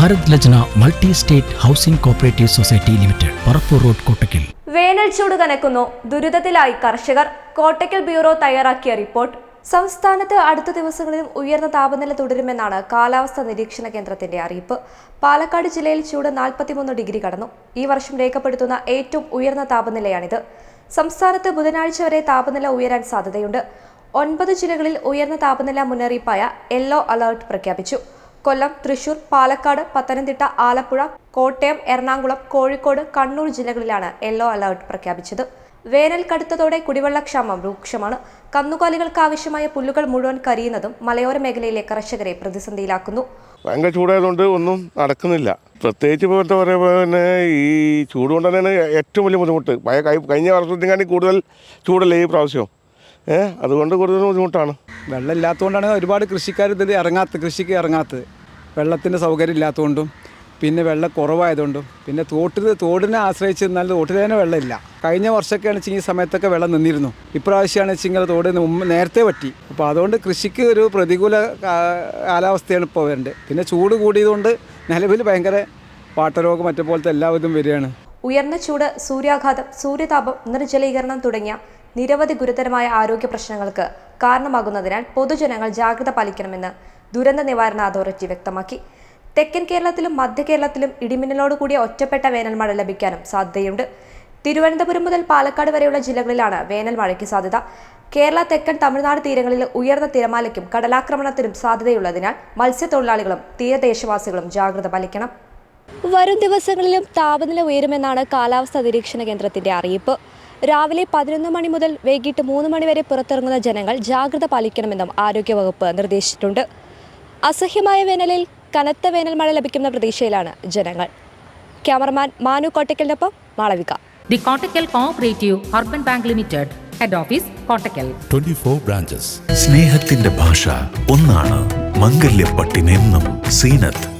Bharat Lajna multi state housing cooperative society limited Parappur road Kottakkal. വേനൽ ചൂട് കനക്കുന്നു. ദുരിതത്തിലായി കർഷകർ. കോട്ടക്കൽ ബ്യൂറോ തയ്യാറാക്കിയ റിപ്പോർട്ട്. സംസ്ഥാനത്ത് അടുത്ത ദിവസങ്ങളിലും ഉയർന്ന താപനില തുടരുമെന്നാണ് കാലാവസ്ഥാ നിരീക്ഷണ കേന്ദ്രത്തിന്റെ അറിയിപ്പ്. പാലക്കാട് ജില്ലയിൽ ചൂട് നാൽപ്പത്തിമൂന്ന് ഡിഗ്രി കടന്നു. ഈ വർഷം രേഖപ്പെടുത്തുന്ന ഏറ്റവും ഉയർന്ന താപനിലയാണിത്. സംസ്ഥാനത്ത് ബുധനാഴ്ച വരെ താപനില ഉയരാൻ സാധ്യതയുണ്ട്. ഒൻപത് ജില്ലകളിൽ ഉയർന്ന താപനില മുന്നറിയിപ്പായ യെല്ലോ അലർട്ട് പ്രഖ്യാപിച്ചു. കൊല്ലം തൃശൂർ പാലക്കാട് പത്തനംതിട്ട ആലപ്പുഴ കോട്ടയം എറണാകുളം കോഴിക്കോട് കണ്ണൂർ ജില്ലകളിലാണ് യെല്ലോ അലർട്ട് പ്രഖ്യാപിച്ചത്. വേനൽ കടുത്തതോടെ കുടിവെള്ളക്ഷാമം രൂക്ഷമാണ്. കന്നുകാലികൾക്ക് ആവശ്യമായ പുല്ലുകൾ മുഴുവൻ കരിയുന്നതും മലയോര മേഖലയിലെ കർഷകരെ പ്രതിസന്ധിയിലാക്കുന്നു. ഭയങ്കര ചൂടായതുകൊണ്ട് ഒന്നും നടക്കുന്നില്ല. പ്രത്യേകിച്ച് പോലത്തെ പറയുമ്പോൾ ഈ ചൂട് കൊണ്ട് തന്നെയാണ് ഏറ്റവും വലിയ ബുദ്ധിമുട്ട്. കഴിഞ്ഞ വർഷത്തിനെക്കാട്ടി കൂടുതൽ ചൂടല്ലേ ഈ പ്രാവശ്യം? അതുകൊണ്ട് കൂടുതൽ ബുദ്ധിമുട്ടാണ്. വെള്ളം ഇല്ലാത്തതുകൊണ്ടാണ് ഒരുപാട് കൃഷിക്കാർ ഇതിൽ ഇറങ്ങാത്ത കൃഷിക്ക് ഇറങ്ങാത്തത് വെള്ളത്തിന്റെ സൗകര്യം ഇല്ലാത്തതുകൊണ്ടും പിന്നെ വെള്ളം കുറവായതുകൊണ്ടും പിന്നെ തോട്ടിൽ തോടിനെ ആശ്രയിച്ച് നിന്നാൽ തോട്ടിൽ തന്നെ വെള്ളമില്ല. കഴിഞ്ഞ വർഷമൊക്കെയാണ് വെച്ചാൽ ഈ സമയത്തൊക്കെ വെള്ളം നിന്നിരുന്നു. ഇപ്രാവശ്യമാണ് വെച്ചാൽ തോട് നേരത്തെ പറ്റി. അപ്പോൾ അതുകൊണ്ട് കൃഷിക്ക് ഒരു പ്രതികൂല കാലാവസ്ഥയാണ് ഇപ്പോൾ വരേണ്ടത്. പിന്നെ ചൂട് കൂടിയതുകൊണ്ട് നിലവിൽ ഭയങ്കര പാട്ടരോഗം മറ്റേ പോലത്തെ എല്ലാവിധം വരികയാണ്. ഉയർന്ന ചൂട് സൂര്യാഘാതം സൂര്യതാപം നിർജലീകരണം തുടങ്ങിയ നിരവധി ഗുരുതരമായ ആരോഗ്യ പ്രശ്നങ്ങൾക്ക് കാരണമാകുന്നതിനാൽ പൊതുജനങ്ങൾ ജാഗ്രത പാലിക്കണമെന്ന് ദുരന്ത നിവാരണ അതോറിറ്റി വ്യക്തമാക്കി. തെക്കൻ കേരളത്തിലും മധ്യ കേരളത്തിലും ഇടിമിന്നലോട് കൂടിയ ഒറ്റപ്പെട്ട വേനൽ മഴ ലഭിക്കാനും സാധ്യതയുണ്ട്. തിരുവനന്തപുരം മുതൽ പാലക്കാട് വരെയുള്ള ജില്ലകളിലാണ് വേനൽ മഴയ്ക്ക് സാധ്യത. കേരള തെക്കൻ തമിഴ്നാട് തീരങ്ങളിൽ ഉയർന്ന തിരമാലയ്ക്കും കടലാക്രമണത്തിനും സാധ്യതയുള്ളതിനാൽ മത്സ്യത്തൊഴിലാളികളും തീരദേശവാസികളും ജാഗ്രത പാലിക്കണം. വരും ദിവസങ്ങളിലും താപനില ഉയരുമെന്നാണ് കാലാവസ്ഥാ നിരീക്ഷണ കേന്ദ്രത്തിന്റെ അറിയിപ്പ്. രാവിലെ പതിനൊന്ന് മണി മുതൽ വൈകിട്ട് മൂന്ന് മണി വരെ പുറത്തിറങ്ങുന്ന ജനങ്ങൾ ജാഗ്രത പാലിക്കണമെന്നും ആരോഗ്യവകുപ്പ് നിർദ്ദേശിച്ചിട്ടുണ്ട്. അസഹ്യമായ വേനലിൽ കനത്ത വേനൽ മഴ ലഭിക്കുന്ന പ്രതീക്ഷയിലാണ് ജനങ്ങൾ. Cameraman Manu കോട്ടയ്ക്കലിനൊപ്പം Malavika. The Kottakkal cooperative urban bank limited head office Kottakkal. Twenty 24 branches. സ്നേഹത്തിന്റെ ഭാഷ ഒന്നാണ് മംഗല്യപ്പട്ടിനെന്നും Seenath.